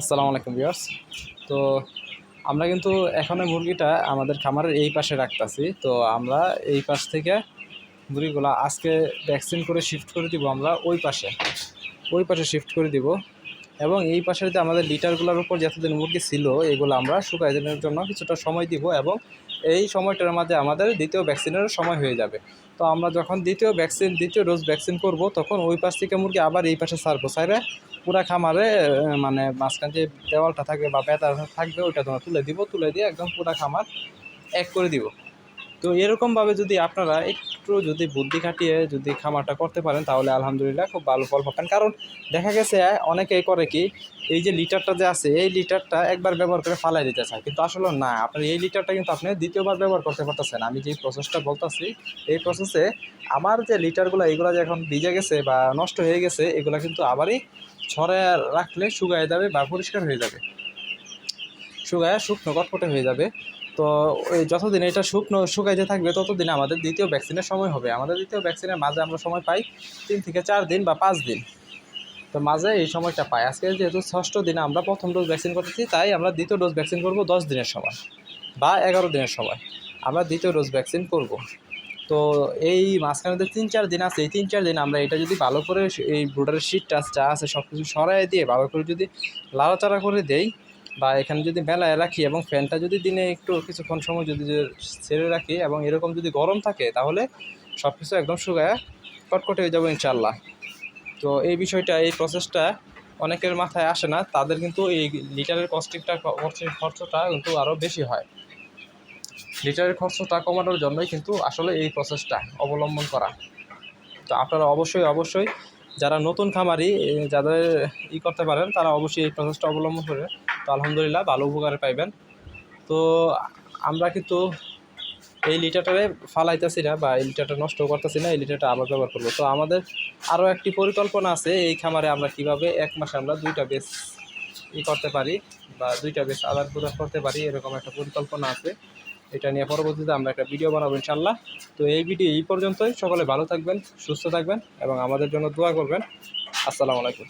আসসালামু আলাইকুম ভিউয়ার্স। তো আমরা কিন্তু এখন মুরগিটা আমাদের খামারের এই পাশে রাখতেছি। তো আমরা এই পাশ থেকে মুরগিগুলো আজকে ভ্যাকসিন করে শিফট করে দিব আমরা ওই পাশে। ওই পাশে শিফট করে দিব। এবং এই পাশে যে আমাদের লিটারগুলোর উপর যতদিন মুরগি ছিল, এগুলো আমরা শুকাই দিনের জন্য কিছুটা সময় দিব এবং এই সময়টার মাঝে আমাদের দ্বিতীয় ভ্যাকসিনের সময় হয়ে যাবে। তো আমরা যখন দ্বিতীয় ভ্যাকসিন দ্বিতীয় ডোজ ভ্যাকসিন করব, তখন ওই পাশ থেকে মুরগি আবার এই পাশে সারবো সাইরে পুরা খামারে মানে মাঝখান যে দেওয়ালটা থাকবে বা বেতা থাকবে, ওইটা তোমরা তুলে দিব, তুলে দিয়ে একদম পুরা খামার এক করে দিব। তো এরকমভাবে যদি আপনারা একটু যদি বুদ্ধি খাটিয়ে যদি খামারটা করতে পারেন, তাহলে আলহামদুলিল্লাহ খুব ভালো ফল পাবেন। কারণ দেখা গেছে, অনেকেই করে কি, এই যে লিটারটা যে আছে, এই লিটারটা একবার ব্যবহার করে ফালাই দিতে চায়। কিন্তু আসলে না আপনার এই লিটারটা কিন্তু আপনি দ্বিতীয়বার ব্যবহার করতে পারতেছেন। আমি যে প্রসেসটা বলতেছি, এই প্রসেসে আমার যে লিটারগুলো, এগুলো যে এখন ভিজে গেছে বা নষ্ট হয়ে গেছে, এগুলো কিন্তু আবারই ছড়ে রাখলে শুকায় যাবে বা পরিষ্কার হয়ে যাবে। শুকায় শুকনো কটকটে হয়ে যাবে। তো ওই যতদিন এটা শুকনো শুকাইতে থাকবে, ততদিন আমাদের দ্বিতীয় ভ্যাকসিনের সময় হবে। আমাদের দ্বিতীয় ভ্যাকসিনের মাঝে আমরা সময় পাই তিন থেকে চার দিন বা পাঁচ দিন। তো মাঝে এই সময়টা পাই। আজকে যেহেতু ষষ্ঠ দিনে আমরা প্রথম ডোজ ভ্যাকসিন করতেছি, তাই আমরা দ্বিতীয় ডোজ ভ্যাকসিন করব দশ দিনের সময় বা এগারো দিনের সময়। আমরা দ্বিতীয় ডোজ ভ্যাকসিন করব। তো এই মাঝখানে তিন চার দিন আছে, এই তিন চার দিন আমরা এটা যদি ভালো করে এই ব্রুডারের শীটটা যা আছে সব কিছু সরাই দিয়ে ভালো করে যদি লাড়াচাড়া করে দেই বা এখানে যদি মেলায় রাখি এবং ফ্যানটা যদি দিনে একটু কিছুক্ষণ সময় যদি ছেড়ে রাখি এবং এরকম যদি গরম থাকে, তাহলে সব কিছু একদম শুকায় কটকটে হয়ে যাবে ইনশাল্লাহ তো এই বিষয়টা, এই প্রসেসটা অনেকের মাথায় আসে না, তাদের কিন্তু এই লিটারের কস্টিংটা খরচটা কিন্তু আরও বেশি হয়। লিটারের খরচটা কমানোর জন্যই কিন্তু আসলে এই প্রসেসটা অবলম্বন করা। তো আপনারা অবশ্যই অবশ্যই যারা নতুন খামারি যাদের ই করতে পারেন, তারা অবশ্যই এই প্রসেসটা অবলম্বন করে। তো আলহামদুলিল্লাহ ভালো উপকারে পাইবেন। তো আমরা কিন্তু এই লিটারটারে ফালাইতেছি না বা এই লিটারটা নষ্ট করতেছি না, এই লিটারটা আবার ব্যবহার করব। তো আমাদের আরও একটি পরিকল্পনা আছে, এই খামারে আমরা কীভাবে এক মাসে আমরা দুইটা বেস ই করতে পারি বা দুইটা বেস আদান প্রদান করতে পারি, এরকম একটা পরিকল্পনা আছে। এটা নিয়ে পরবর্তীতে আমরা একটা ভিডিও বানাবো ইনশাল্লাহ তো এই ভিডিও এই পর্যন্তই। সকলে ভালো থাকবেন, সুস্থ থাকবেন এবং আমাদের জন্য দোয়া করবেন। আসসালামু আলাইকুম।